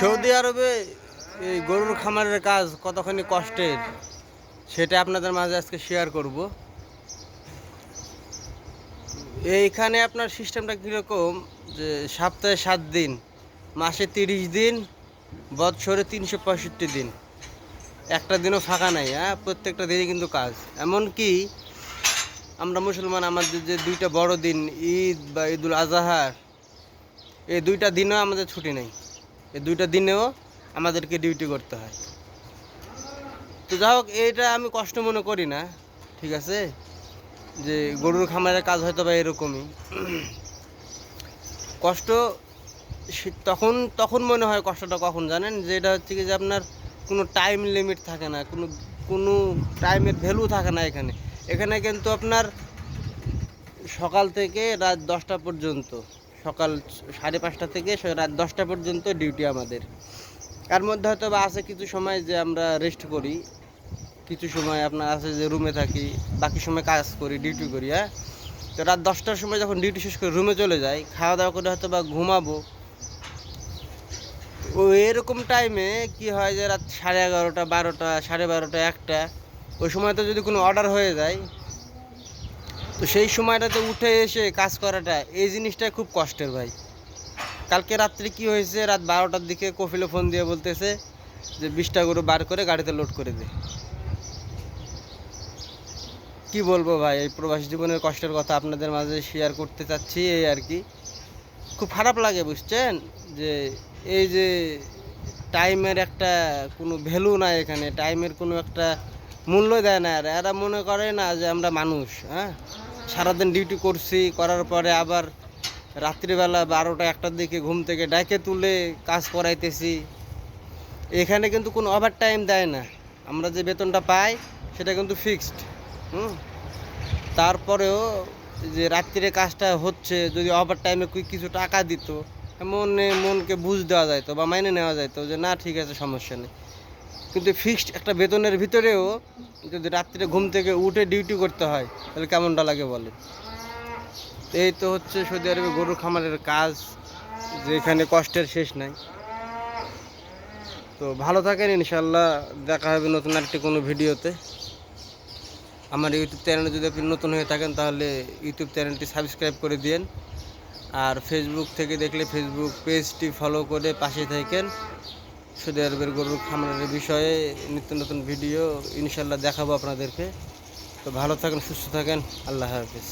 Saudi আরবে এই গরুর খামারের কাজ কতখানি কষ্টের, সেটা আপনাদের মাঝে আজকে শেয়ার করব। এইখানে আপনার সিস্টেমটা কীরকম? যে সপ্তাহে সাত দিন, মাসে তিরিশ দিন, বৎসরে তিনশো পঁয়ষট্টি দিন। একটা দিনও ফাঁকা নাই হ্যাঁ? প্রত্যেকটা দিনই কিন্তু কাজ। এমনকি আমরা মুসলমান, আমাদের যে দুইটা বড় দিন, ঈদ বা ঈদুল আজহার, এই দুইটা দিনেও আমাদের ছুটি নেই। এই দুইটা দিনেও আমাদেরকে ডিউটি করতে হয়। তো যাই হোক, এইটা আমি কষ্ট মনে করি না, ঠিক আছে? যে গরুর খামারের কাজ হয়তো বা এরকমই। কষ্ট তখন তখন মনে হয় কষ্টটা কখন, জানেন? যে এটা হচ্ছে কি যে আপনার কোনো টাইম লিমিট থাকে না, কোনো কোনো টাইমের ভ্যালু থাকে না এখানে। এখানে কিন্তু আপনার সকাল থেকে রাত দশটা পর্যন্ত। সকাল সাড়ে পাঁচটা থেকে রাত দশটা পর্যন্ত ডিউটি আমাদের। তার মধ্যে হয়তো বা আছে কিছু সময় যে আমরা রেস্ট করি, কিছু সময় আপনার আছে যে রুমে থাকি, বাকি সময় কাজ করি ডিউটি করি হ্যাঁ? তো রাত দশটার সময় যখন ডিউটি শেষ করে রুমে চলে যাই, খাওয়া দাওয়া করে হয়তো বা ঘুমাবো। ও এরকম টাইমে কি হয় যে রাত সাড়ে এগারোটা, বারোটা, সাড়ে বারোটা, একটা, ওই সময় তো যদি কোনো অর্ডার হয়ে যায় তো সেই সময়টাতে উঠে এসে কাজ করাটা, এই জিনিসটা খুব কষ্টের ভাই। কালকে রাত্রে কি হয়েছে, রাত বারোটার দিকে কফিলে ফোন দিয়ে বলতেছে যে বিশটা গরু বার করে গাড়িতে লোড করে দে। কি বলব ভাই, এই প্রবাস জীবনের কষ্টের কথা আপনাদের মাঝে শেয়ার করতে চাচ্ছি, এই আর কি। খুব খারাপ লাগে, বুঝছেন? যে এই যে টাইমের একটা কোনো ভ্যালু নাই এখানে, টাইমের কোনো একটা মূল্য দেয় না আর। এরা মনে করে না যে আমরা মানুষ হ্যাঁ? সারাদিন ডিউটি করছি, করার পরে আবার রাত্রিবেলা বারোটা, একটার দিকে ঘুম থেকে ডাকে তুলে কাজ করাইতেছি। এখানে কিন্তু কোনো ওভার টাইম দেয় না। আমরা যে বেতনটা পাই, সেটা কিন্তু ফিক্সড হুম? তারপরেও যে রাত্রিরে কাজটা হচ্ছে, যদি ওভার টাইমে কিছু টাকা দিত মনে মনকে বুঝ দেওয়া যাইতো বা মাইনে নেওয়া যাইতো যে, না, ঠিক আছে, সমস্যা নেই। কিন্তু ফিক্সড একটা বেতনের ভিতরেও যদি রাত্রে ঘুম থেকে উঠে ডিউটি করতে হয়, তাহলে কেমনটা লাগে বলে এই তো হচ্ছে সৌদি আরবে গরুর খামারের কাজ, যে এখানে কষ্টের শেষ নাই। তো ভালো থাকেন ইনশাল্লাহ দেখা হবে নতুন আরেকটি কোনো ভিডিওতে। আমার ইউটিউব চ্যানেলে যদি আপনি নতুন হয়ে থাকেন, তাহলে ইউটিউব চ্যানেলটি সাবস্ক্রাইব করে দিন আর ফেসবুক থেকে দেখলে ফেসবুক পেজটি ফলো করে পাশে থাকেন। সৌদি আরবের গরুর খামারের বিষয়ে নিত্য নতুন ভিডিও ইনশাল্লাহ দেখাবো আপনাদেরকে। তো ভালো থাকেন, সুস্থ থাকেন, আল্লাহ হাফিজ।